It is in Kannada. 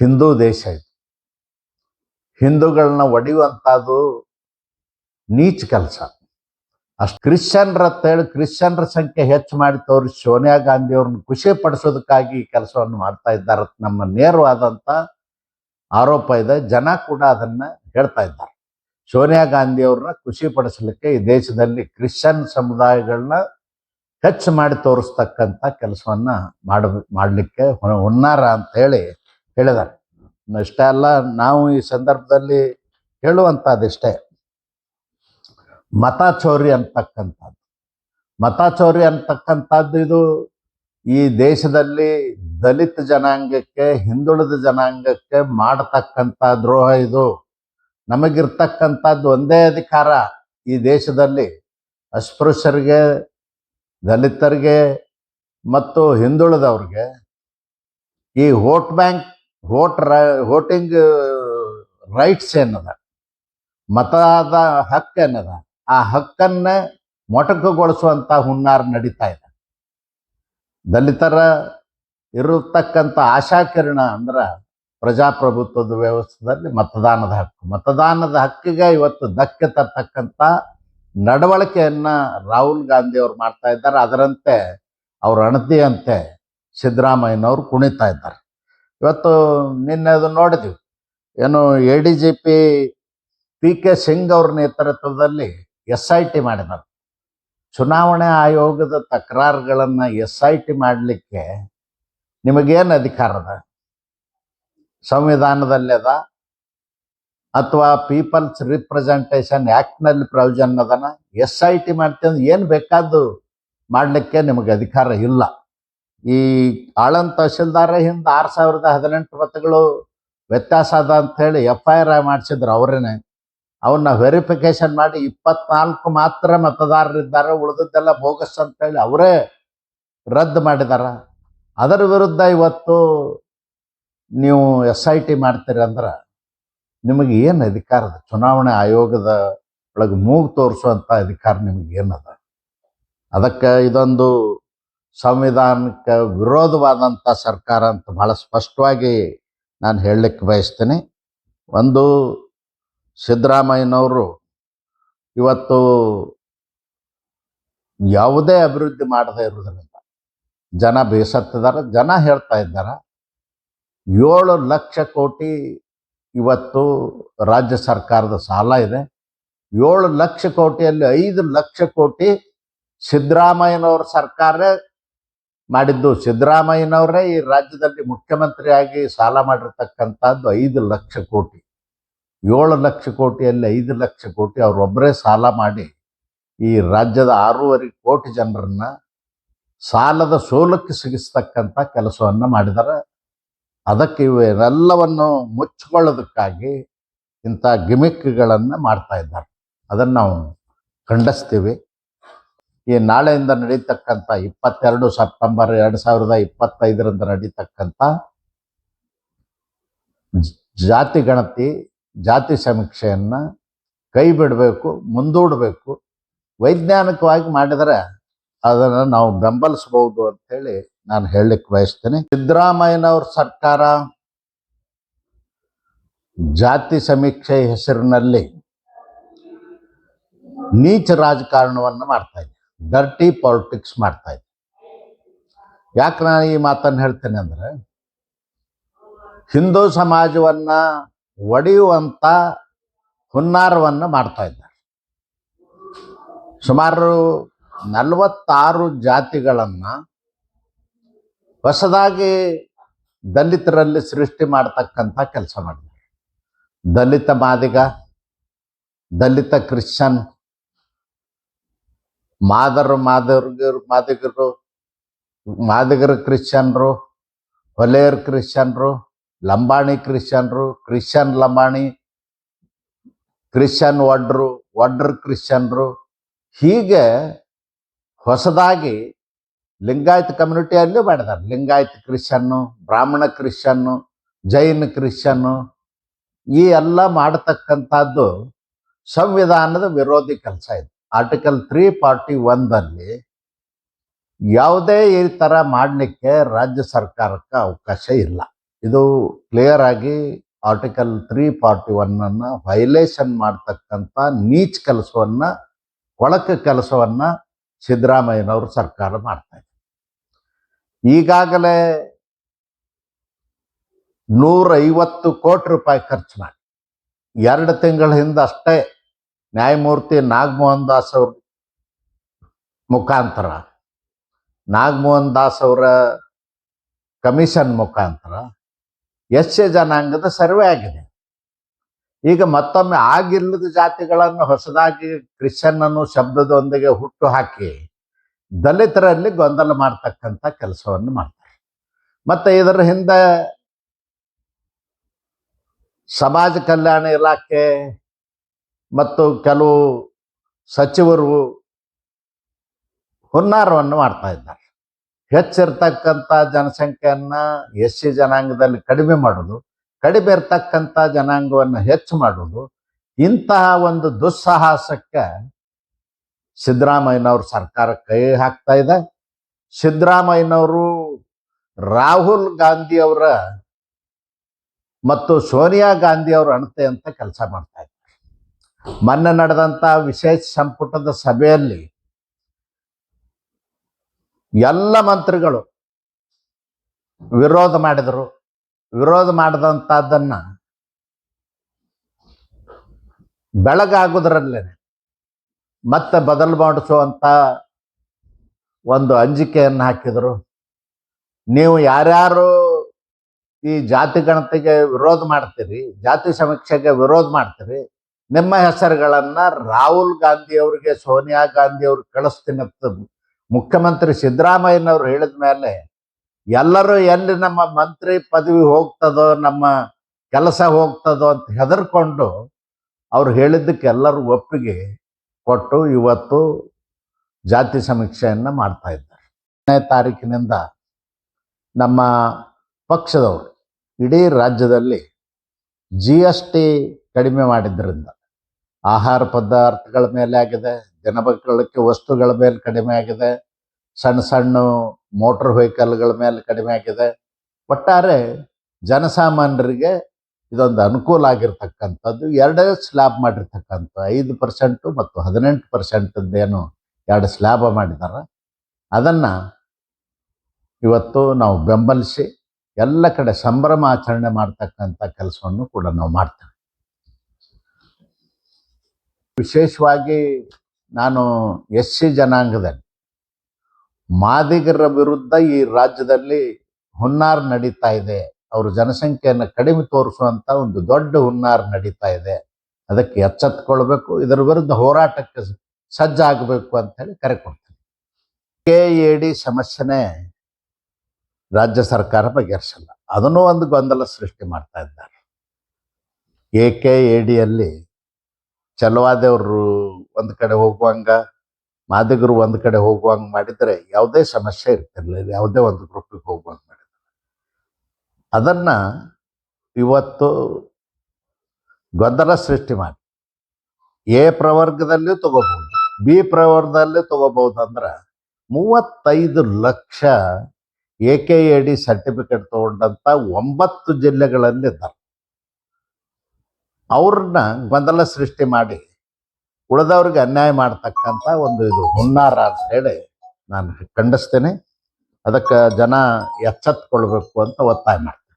ಹಿಂದೂ ದೇಶ ಇದು. ಹಿಂದೂಗಳನ್ನ ಒಡೆಯುವಂಥದ್ದು ನೀಚ ಕೆಲಸ. ಅಷ್ಟು ಕ್ರಿಶ್ಚಿಯನ್ರ ಅಂತೇಳಿ ಕ್ರಿಶ್ಚಿಯನ್ರ ಸಂಖ್ಯೆ ಹೆಚ್ಚು ಮಾಡಿ ತೋರಿಸಿ ಸೋನಿಯಾ ಗಾಂಧಿ ಅವ್ರನ್ನ ಖುಷಿ ಪಡಿಸೋದಕ್ಕಾಗಿ ಈ ಕೆಲಸವನ್ನು ಮಾಡ್ತಾ ಇದ್ದಾರೆ ನಮ್ಮ ನೇರವಾದಂಥ ಆರೋಪ ಇದೆ. ಜನ ಕೂಡ ಅದನ್ನ ಹೇಳ್ತಾ ಇದ್ದಾರೆ. ಸೋನಿಯಾ ಗಾಂಧಿ ಅವ್ರನ್ನ ಖುಷಿ ಪಡಿಸಲಿಕ್ಕೆ ಈ ದೇಶದಲ್ಲಿ ಕ್ರಿಶ್ಚಿಯನ್ ಸಮುದಾಯಗಳನ್ನ ಹೆಚ್ಚು ಮಾಡಿ ತೋರಿಸ್ತಕ್ಕಂಥ ಕೆಲಸವನ್ನ ಮಾಡ, ಮಾಡಲಿಕ್ಕೆ ಹುನ್ನಾರ ಅಂತ ಹೇಳಿ ಹೇಳಿದ್ದಾರೆ. ಇಷ್ಟೇ ಅಲ್ಲ, ನಾವು ಈ ಸಂದರ್ಭದಲ್ಲಿ ಹೇಳುವಂಥದ್ದಿಷ್ಟೇ. ಮತ ಚೌರ್ಯ ಅಂತಕ್ಕಂಥದ್ದು. ಮತ ಚೌರ್ಯ ಅಂತಕ್ಕಂಥದ್ದು ಇದು ಈ ದೇಶದಲ್ಲಿ ದಲಿತ ಜನಾಂಗಕ್ಕೆ, ಹಿಂದುಳಿದ ಜನಾಂಗಕ್ಕೆ ಮಾಡತಕ್ಕಂಥ ದ್ರೋಹ ಇದು. ನಮಗಿರ್ತಕ್ಕಂಥದ್ದು ಒಂದೇ ಅಧಿಕಾರ ಈ ದೇಶದಲ್ಲಿ. ಅಸ್ಪೃಶ್ಯರಿಗೆ, ದಲಿತರಿಗೆ ಮತ್ತು ಹಿಂದುಳಿದವ್ರಿಗೆ. ಈ vote bank vote voting rights ಏನದ ಮತದ ಹಕ್ಕು ಏನದ ಆ ಹಕ್ಕನ್ನ ಮೊಟಕುಗೊಳಿಸುವಂಥ ಹುನ್ನಾರ ನಡೀತಾ ಇದೆ. ದಲಿತರ ಇರತಕ್ಕಂಥ ಆಶಾಕಿರಣ ಅಂದ್ರ ಪ್ರಜಾಪ್ರಭುತ್ವದ ವ್ಯವಸ್ಥೆಯಲ್ಲಿ ಮತದಾನದ ಹಕ್ಕು. ಮತದಾನದ ಹಕ್ಕಿಗೆ ಇವತ್ತು ಧಕ್ಕೆ ತರ್ತಕ್ಕಂಥ ನಡವಳಿಕೆಯನ್ನ ರಾಹುಲ್ ಗಾಂಧಿ ಅವ್ರು ಮಾಡ್ತಾ ಇದ್ದಾರೆ. ಅದರಂತೆ ಅವ್ರ ಅಣತಿಯಂತೆ ಸಿದ್ದರಾಮಯ್ಯನವರು ಕುಣಿತಾ ಇದ್ದಾರೆ. ಇವತ್ತು ನಿನ್ನೆ ಅದು ನೋಡಿದ್ವಿ. ಏನು A D G P P K Singh ಅವ್ರ ನೇತೃತ್ವದಲ್ಲಿ ಎಸ್ ಐ ಟಿ ಮಾಡಿದ್ದಾರೆ ಚುನಾವಣೆ ಆಯೋಗದ ತಕರಾರುಗಳನ್ನು ಎಸ್ ಐ ಟಿ ಮಾಡಲಿಕ್ಕೆ ನಿಮಗೇನು ಅಧಿಕಾರ ಅದ? ಸಂವಿಧಾನದಲ್ಲಿ ಅದ? ಅಥವಾ ಪೀಪಲ್ಸ್ ರಿಪ್ರೆಸೆಂಟೇಷನ್ ಆ್ಯಕ್ಟ್ನಲ್ಲಿ ಪ್ರಯೋಜನ ಅದನ ಎಸ್ ಐ ಟಿ ಮಾಡ್ತೀವಿ ಏನು ಬೇಕಾದ್ದು ಮಾಡಲಿಕ್ಕೆ ನಿಮಗೆ ಅಧಿಕಾರ ಇಲ್ಲ. ಈ ಆಳನ್ ತಹಶೀಲ್ದಾರ ಹಿಂದೆ ಆರು ಸಾವಿರದ ಹದಿನೆಂಟು ಮತಗಳು ವ್ಯತ್ಯಾಸ ಅದ ಅಂತ ಹೇಳಿ ಎಫ್ ಐ ಆರ್ ಮಾಡಿಸಿದ್ರು ಅವರೇನೆ ಅವನ್ನ ವೆರಿಫಿಕೇಶನ್ ಮಾಡಿ ಇಪ್ಪತ್ನಾಲ್ಕು ಮಾತ್ರ ಮತದಾರರಿದ್ದಾರೆ ಉಳಿದದ್ದೆಲ್ಲ ಬೋಗಸ್ ಅಂತ ಹೇಳಿ ಅವರೇ ರದ್ದು ಮಾಡಿದಾರ. ಅದರ ವಿರುದ್ಧ ಇವತ್ತು ನೀವು ಎಸ್ ಐ ಟಿ ಮಾಡ್ತೀರಿ ಅಂದ್ರೆ ನಿಮಗೆ ಏನು ಅಧಿಕಾರ ಚುನಾವಣೆ ಆಯೋಗದ ಒಳಗೆ ಮೂಗು ತೋರಿಸುವಂಥ ಅಧಿಕಾರ ನಿಮಗೆ ಏನದ? ಅದಕ್ಕೆ ಇದೊಂದು ಸಂವಿಧಾನಕ್ಕೆ ವಿರೋಧವಾದಂಥ ಸರ್ಕಾರ ಅಂತ ಬಹಳ ಸ್ಪಷ್ಟವಾಗಿ ನಾನು ಹೇಳಲಿಕ್ಕೆ ಬಯಸ್ತೀನಿ. ಒಂದು, ಸಿದ್ದರಾಮಯ್ಯನವರು ಇವತ್ತು ಯಾವುದೇ ಅಭಿವೃದ್ಧಿ ಮಾಡದೇ ಇರೋದ್ರಿಂದ ಜನ ಬೇಸತ್ತಿದ್ದಾರೆ ಜನ ಹೇಳ್ತಾ ಇದ್ದಾರೆ, ಏಳು ಲಕ್ಷ ಕೋಟಿ ಇವತ್ತು ರಾಜ್ಯ ಸರ್ಕಾರದ ಸಾಲ ಇದೆ. ಏಳು ಲಕ್ಷ ಕೋಟಿಯಲ್ಲಿ ಐದು ಲಕ್ಷ ಕೋಟಿ ಸಿದ್ದರಾಮಯ್ಯನವ್ರ ಸರ್ಕಾರ ಮಾಡಿದ್ದು ಸಿದ್ದರಾಮಯ್ಯನವರೇ ಈ ರಾಜ್ಯದಲ್ಲಿ ಮುಖ್ಯಮಂತ್ರಿಯಾಗಿ ಸಾಲ ಮಾಡಿರ್ತಕ್ಕಂಥದ್ದು ಐದು ಲಕ್ಷ ಕೋಟಿ. ಏಳು ಲಕ್ಷ ಕೋಟಿಯಲ್ಲಿ ಐದು ಲಕ್ಷ ಕೋಟಿ ಅವರೊಬ್ಬರೇ ಸಾಲ ಮಾಡಿ ಈ ರಾಜ್ಯದ ಆರೂವರೆ ಕೋಟಿ ಜನರನ್ನ ಸಾಲದ ಸೋಲಕ್ಕೆ ಸಿಗಿಸ್ತಕ್ಕಂಥ ಕೆಲಸವನ್ನು ಮಾಡಿದ್ದಾರೆ ಅದಕ್ಕೆ ಇವೆಲ್ಲವನ್ನು ಮುಚ್ಚಿಕೊಳ್ಳೋದಕ್ಕಾಗಿ ಇಂಥ ಗಿಮಿಕ್ಗಳನ್ನು ಮಾಡ್ತಾ ಇದ್ದಾರೆ. ಅದನ್ನು ನಾವು ಖಂಡಿಸ್ತೀವಿ. ಈ ನಾಳೆಯಿಂದ ನಡೀತಕ್ಕಂಥ ಇಪ್ಪತ್ತೆರಡು ಸೆಪ್ಟೆಂಬರ್ ಎರಡು ಸಾವಿರದ ಇಪ್ಪತ್ತೈದರಿಂದ ನಡೀತಕ್ಕಂಥ ಜಾತಿ ಗಣತಿ, ಜಾತಿ ಸಮೀಕ್ಷೆಯನ್ನು ಕೈ ಬಿಡಬೇಕು, ಮುಂದೂಡಬೇಕು. ವೈಜ್ಞಾನಿಕವಾಗಿ ಮಾಡಿದರೆ ಅದನ್ನು ನಾವು ಬೆಂಬಲಿಸಬಹುದು ಅಂಥೇಳಿ ನಾನು ಹೇಳಲಿಕ್ಕೆ ಬಯಸ್ತೇನೆ. ಸಿದ್ದರಾಮಯ್ಯನವ್ರ ಸರ್ಕಾರ ಜಾತಿ ಸಮೀಕ್ಷೆ ಹೆಸರಿನಲ್ಲಿ ನೀಚ ರಾಜಕಾರಣವನ್ನು ಮಾಡ್ತಾ ಇದೆ. ಡರ್ಟಿ ಪಾಲಿಟಿಕ್ಸ್ ಮಾಡ್ತಾ ಇದೆ ಯಾಕೆ ನಾನು ಈ ಮಾತನ್ನು ಹೇಳ್ತೇನೆ ಅಂದ್ರೆ, ಹಿಂದೂ ಸಮಾಜವನ್ನು ಒಡೆಯುವಂಥ ಹುನ್ನಾರವನ್ನು ಮಾಡ್ತಾ ಇದ್ದಾರೆ. ಸುಮಾರು ನಲವತ್ತಾರು ಜಾತಿಗಳನ್ನು ಹೊಸದಾಗಿ ದಲಿತರಲ್ಲಿ ಸೃಷ್ಟಿ ಮಾಡ್ತಕ್ಕಂಥ ಕೆಲಸ ಮಾಡಿದ್ದಾರೆ. ದಲಿತ ಮಾದಿಗ, ದಲಿತ ಕ್ರಿಶ್ಚನ್ ಮಾದರು ಮಾದರ್ಗರು, ಮಾದಿಗರು ಮಾದಿಗರು ಕ್ರಿಶ್ಚಿಯನ್ರು, ಹೊಲೆಯರ್ ಕ್ರಿಶ್ಚಿಯನ್ರು, ಲಂಬಾಣಿ ಕ್ರಿಶ್ಚಿಯನ್ರು, ಕ್ರಿಶ್ಚಿಯನ್ ಲಂಬಾಣಿ, ಕ್ರಿಶ್ಚಿಯನ್ ಒಡ್ರು ಒಡ್ರು ಕ್ರಿಶ್ಚಿಯನ್ರು, ಹೀಗೆ ಹೊಸದಾಗಿ ಲಿಂಗಾಯತ್ ಕಮ್ಯುನಿಟಿಯಲ್ಲೂ ಮಾಡಿದ್ದಾರೆ. ಲಿಂಗಾಯತ್ ಕ್ರಿಶ್ಚಿಯನ್ನು, ಬ್ರಾಹ್ಮಣ ಕ್ರಿಶ್ಚಿಯನ್ನು, ಜೈನ್ ಕ್ರಿಶ್ಚಿಯನ್ನು, ಈ ಎಲ್ಲ ಮಾಡತಕ್ಕಂಥದ್ದು ಸಂವಿಧಾನದ ವಿರೋಧಿ ಕೆಲಸ ಇದು. ಆರ್ಟಿಕಲ್ ತ್ರೀ ಫಾರ್ಟಿ ಒಂದಲ್ಲಿ ಯಾವುದೇ ಈ ಥರ ಮಾಡಲಿಕ್ಕೆ ರಾಜ್ಯ ಸರ್ಕಾರಕ್ಕೆ ಅವಕಾಶ ಇಲ್ಲ. ಇದು ಕ್ಲಿಯರ್ ಆಗಿ ಆರ್ಟಿಕಲ್ ತ್ರೀ ಫಾರ್ಟಿ ಒನ್ನನ್ನು ವೈಲೇಷನ್ ಮಾಡ್ತಕ್ಕಂಥ ನೀಚ್ ಕೆಲಸವನ್ನು, ಕೊಳಕ ಕೆಲಸವನ್ನು ಸಿದ್ದರಾಮಯ್ಯನವರು ಸರ್ಕಾರ ಮಾಡ್ತಾ ಈಗಾಗಲೇ ನೂರೈವತ್ತು ಕೋಟಿ ರೂಪಾಯಿ ಖರ್ಚು ಮಾಡಿ. ಎರಡು ತಿಂಗಳ ಹಿಂದೆ ಅಷ್ಟೇ ನ್ಯಾಯಮೂರ್ತಿ ನಾಗಮೋಹನ್ ದಾಸ್ ಅವ್ರ ಮುಖಾಂತರ, ನಾಗಮೋಹನ್ ದಾಸ್ ಅವರ ಕಮಿಷನ್ ಮುಖಾಂತರ ಎಸ್ ಎ ಜನಾಂಗದ ಸರ್ವೆ ಆಗಿದೆ. ಈಗ ಮತ್ತೊಮ್ಮೆ ಆಗಿಲ್ಲದ ಜಾತಿಗಳನ್ನು ಹೊಸದಾಗಿ ಕ್ರಿಶ್ಚಿಯನ್ ಅನ್ನೋ ಶಬ್ದದೊಂದಿಗೆ ಹುಟ್ಟು ಹಾಕಿ ದಲಿತರಲ್ಲಿ ಗೊಂದಲ ಮಾಡ್ತಕ್ಕಂಥ ಕೆಲಸವನ್ನು ಮಾಡ್ತಾರೆ. ಮತ್ತೆ ಇದರ ಹಿಂದೆ ಸಮಾಜ ಕಲ್ಯಾಣ ಇಲಾಖೆ ಮತ್ತು ಕೆಲವು ಸಚಿವರು ಹುನ್ನಾರವನ್ನು ಮಾಡ್ತಾ ಇದ್ದಾರೆ. ಹೆಚ್ಚಿರ್ತಕ್ಕಂಥ ಜನಸಂಖ್ಯೆಯನ್ನ ಎಸ್ ಸಿ ಜನಾಂಗದಲ್ಲಿ ಕಡಿಮೆ ಮಾಡೋದು ಕಡಿಮೆ ಇರ್ತಕ್ಕಂಥ ಜನಾಂಗವನ್ನು ಹೆಚ್ಚು ಮಾಡೋದು ಇಂತಹ ಒಂದು ದುಸ್ಸಾಹಸಕ್ಕೆ ಸಿದ್ದರಾಮಯ್ಯನವ್ರ ಸರ್ಕಾರ ಕೈ ಹಾಕ್ತಾ ಇದೆ. ಸಿದ್ದರಾಮಯ್ಯನವರು, ರಾಹುಲ್ ಗಾಂಧಿಯವರ ಮತ್ತು ಸೋನಿಯಾ ಗಾಂಧಿಯವರ ಅಣತೆ ಅಂತ ಕೆಲಸ ಮಾಡ್ತಾ ಇದ್ದಾರೆ. ಮೊನ್ನೆ ನಡೆದಂಥ ವಿಶೇಷ ಸಂಪುಟದ ಸಭೆಯಲ್ಲಿ ಎಲ್ಲ ಮಂತ್ರಿಗಳು ವಿರೋಧ ಮಾಡಿದರು. ವಿರೋಧ ಮಾಡಿದಂಥದ್ದನ್ನು ಬೆಳಗಾಗೋದ್ರಲ್ಲೇ ಮತ್ತೆ ಬದಲು ಮಾಡಿಸುವಂಥ ಒಂದು ಅಂಜಿಕೆಯನ್ನು ಹಾಕಿದರು. ನೀವು ಯಾರ್ಯಾರು ಈ ಜಾತಿ ಗಣತಿಗೆ ವಿರೋಧ ಮಾಡ್ತೀರಿ, ಜಾತಿ ಸಮೀಕ್ಷೆಗೆ ವಿರೋಧ ಮಾಡ್ತೀರಿ ನಿಮ್ಮ ಹೆಸರುಗಳನ್ನ ರಾಹುಲ್ ಗಾಂಧಿ ಅವರಿಗೆ, ಸೋನಿಯಾ ಗಾಂಧಿ ಅವ್ರು ಕಳಿಸ್ತೀನಿ ಮುಖ್ಯಮಂತ್ರಿ ಸಿದ್ದರಾಮಯ್ಯನವ್ರು ಹೇಳಿದ ಮೇಲೆ ಎಲ್ಲರೂ ಎಲ್ಲಿ ನಮ್ಮ ಮಂತ್ರಿ ಪದವಿ ಹೋಗ್ತದೋ, ನಮ್ಮ ಕೆಲಸ ಹೋಗ್ತದೋ ಅಂತ ಹೆದರ್ಕೊಂಡು ಅವ್ರು ಹೇಳಿದ್ದಕ್ಕೆ ಎಲ್ಲರೂ ಒಪ್ಪಿಗೆ ಕೊಟ್ಟು ಇವತ್ತು ಜಾತಿ ಸಮೀಕ್ಷೆಯನ್ನು ಮಾಡ್ತಾ ಇದ್ದಾರೆ. ಹತ್ತನೇ ತಾರೀಕಿನಿಂದ ನಮ್ಮ ಪಕ್ಷದವರು ಇಡೀ ರಾಜ್ಯದಲ್ಲಿ ಜಿ ಕಡಿಮೆ ಮಾಡಿದ್ರಿಂದ ಆಹಾರ ಪದಾರ್ಥಗಳ ಮೇಲೆ ಆಗಿದೆ ದಿನಬಳಕೆ ವಸ್ತುಗಳ ಮೇಲೆ ಕಡಿಮೆ ಆಗಿದೆ, ಸಣ್ಣ ಸಣ್ಣ ಮೋಟರ್ ವೆಹಿಕಲ್ಗಳ ಮೇಲೆ ಕಡಿಮೆ ಆಗಿದೆ. ಒಟ್ಟಾರೆ ಜನಸಾಮಾನ್ಯರಿಗೆ ಇದೊಂದು ಅನುಕೂಲ ಆಗಿರ್ತಕ್ಕಂಥದ್ದು, ಎರಡೇ ಸ್ಲ್ಯಾಬ್ ಮಾಡಿರ್ತಕ್ಕಂಥ ಐದು ಪರ್ಸೆಂಟು ಮತ್ತು ಹದಿನೆಂಟು ಪರ್ಸೆಂಟದ್ದೇನು ಎರಡು ಸ್ಲ್ಯಾಬ ಮಾಡಿದ್ದಾರೆ ಅದನ್ನು ಇವತ್ತು ನಾವು ಬೆಂಬಲಿಸಿ ಎಲ್ಲ ಕಡೆ ಸಂಭ್ರಮ ಆಚರಣೆ ಮಾಡ್ತಕ್ಕಂಥ ಕೆಲಸವನ್ನು ಕೂಡ ನಾವು ಮಾಡ್ತೇವೆ. ವಿಶೇಷವಾಗಿ ನಾನು ಎಸ್ ಸಿ ಜನಾಂಗದಲ್ಲಿ ಮಾದಿಗರ ವಿರುದ್ಧ ಈ ರಾಜ್ಯದಲ್ಲಿ ಹುನ್ನಾರ ನಡೀತಾ ಇದೆ. ಅವ್ರ ಜನಸಂಖ್ಯೆಯನ್ನು ಕಡಿಮೆ ತೋರಿಸುವಂತ ಒಂದು ದೊಡ್ಡ ಹುನ್ನಾರ ನಡೀತಾ ಇದೆ. ಅದಕ್ಕೆ ಎಚ್ಚೆತ್ಕೊಳ್ಬೇಕು. ಇದರ ವಿರುದ್ಧ ಹೋರಾಟಕ್ಕೆ ಸಜ್ಜಾಗಬೇಕು ಅಂತ ಹೇಳಿ ಕರೆ ಕೊಡ್ತೀನಿ. ಕೆ ಎ ಡಿ ಸಮಸ್ಯೆನೇ ರಾಜ್ಯ ಸರ್ಕಾರ ಬಗೆಹರಿಸಲ್ಲ. ಅದನ್ನು ಒಂದು ಗೊಂದಲ ಸೃಷ್ಟಿ ಮಾಡ್ತಾ ಇದ್ದಾರೆ. ಎ ಕೆ ಎ ಡಿಯಲ್ಲಿ ಚಲವಾದೇವರು ಒಂದು ಕಡೆ ಹೋಗುವಂಗ, ಮಾದಿಗರು ಒಂದು ಕಡೆ ಹೋಗುವಂಗ ಮಾಡಿದರೆ ಯಾವುದೇ ಸಮಸ್ಯೆ ಇರ್ತಿರ್ಲಿಲ್ಲ ಯಾವುದೇ ಒಂದು ಗ್ರೂಪಿಗೆ ಹೋಗುವಂಗ ಮಾಡಿದ್ರೆ. ಅದನ್ನ ಇವತ್ತು ಗೊಂದಲ ಸೃಷ್ಟಿ ಮಾಡಿ. ಎ ಪ್ರವರ್ಗದಲ್ಲೂ ತಗೋಬಹುದು, ಬಿ ಪ್ರವರ್ಗದಲ್ಲೂ ತಗೋಬಹುದು ಅಂದ್ರೆ ಮೂವತ್ತೈದು lakh A K A D certificate ತಗೊಂಡಂತ ಒಂಬತ್ತು ಜಿಲ್ಲೆಗಳಲ್ಲಿದ್ದಾರೆ ಅವ್ರನ್ನ ಗೊಂದಲ ಸೃಷ್ಟಿ ಮಾಡಿ ಉಳಿದವ್ರಿಗೆ ಅನ್ಯಾಯ ಮಾಡ್ತಕ್ಕಂಥ ಒಂದು ಇದು ಹುನ್ನಾರ ಅಂತ ಹೇಳಿ ನಾನು ಖಂಡಿಸ್ತೇನೆ. ಅದಕ್ಕೆ ಜನ ಎಚ್ಚೆತ್ಕೊಳ್ಬೇಕು ಅಂತ ಒತ್ತಾಯ ಮಾಡ್ತೀನಿ.